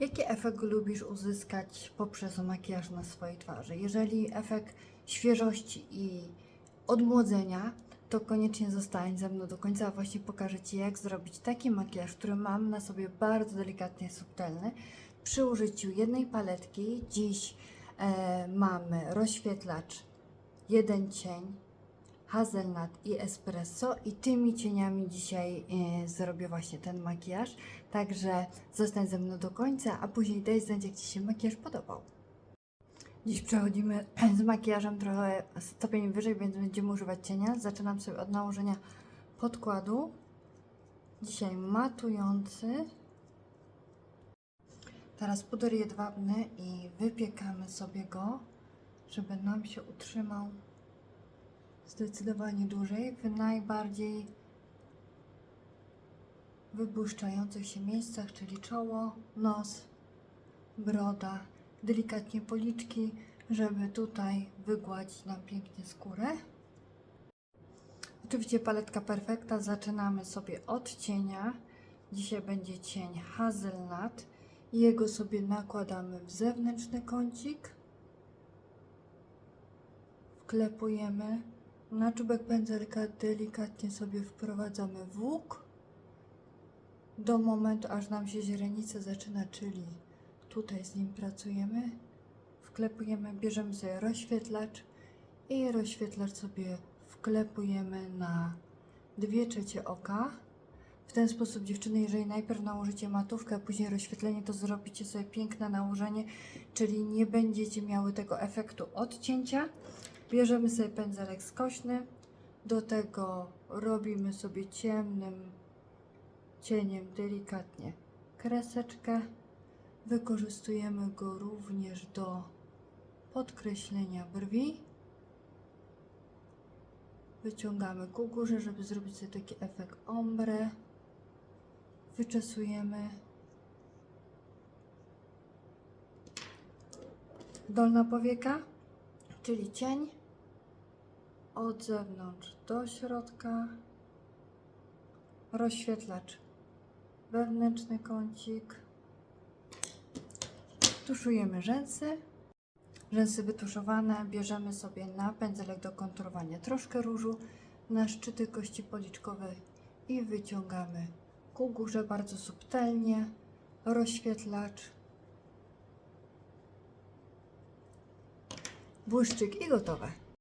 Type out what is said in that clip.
Jaki efekt lubisz uzyskać poprzez makijaż na swojej twarzy? Jeżeli efekt świeżości i odmłodzenia, to koniecznie zostań ze mną do końca, a właśnie pokażę Ci, jak zrobić taki makijaż, który mam na sobie bardzo delikatnie subtelny. Przy użyciu jednej paletki, dziś e, mamy rozświetlacz, jeden cień, hazelnut i espresso i tymi cieniami dzisiaj e, zrobię właśnie ten makijaż. Także zostań ze mną do końca, a później daj znać, jak Ci się makijaż podobał. Dziś przechodzimy z makijażem trochę stopień wyżej, więc będziemy używać cienia. Zaczynam sobie od nałożenia podkładu. Dzisiaj matujący. Teraz puder jedwabny i wypiekamy sobie go, żeby nam się utrzymał zdecydowanie dłużej w najbardziej wybłyszczających się miejscach, czyli czoło, nos, broda, delikatnie policzki, żeby tutaj wygładzić nam pięknie skórę. Oczywiście paletka perfekta. Zaczynamy sobie od cienia. Dzisiaj będzie cień hazelnut. Jego sobie nakładamy w zewnętrzny kącik. Wklepujemy. Na czubek pędzelka delikatnie sobie wprowadzamy włók do momentu, aż nam się źrenica zaczyna, czyli tutaj z nim pracujemy. Wklepujemy, bierzemy sobie rozświetlacz i rozświetlacz sobie wklepujemy na dwie trzecie oka. W ten sposób dziewczyny, jeżeli najpierw nałożycie matówkę, a później rozświetlenie, to zrobicie sobie piękne nałożenie, czyli nie będziecie miały tego efektu odcięcia. Bierzemy sobie pędzelek skośny, do tego robimy sobie ciemnym cieniem delikatnie kreseczkę. Wykorzystujemy go również do podkreślenia brwi. Wyciągamy ku górze, żeby zrobić sobie taki efekt ombre. Wyczesujemy. Dolna powieka, czyli cień od zewnątrz do środka. Rozświetlacz wewnętrzny kącik. Tuszujemy rzęsy. Rzęsy wytuszowane bierzemy sobie na pędzelek do konturowania troszkę różu na szczyty kości policzkowej i wyciągamy ku górze bardzo subtelnie. Rozświetlacz. Błyszczyk i gotowe.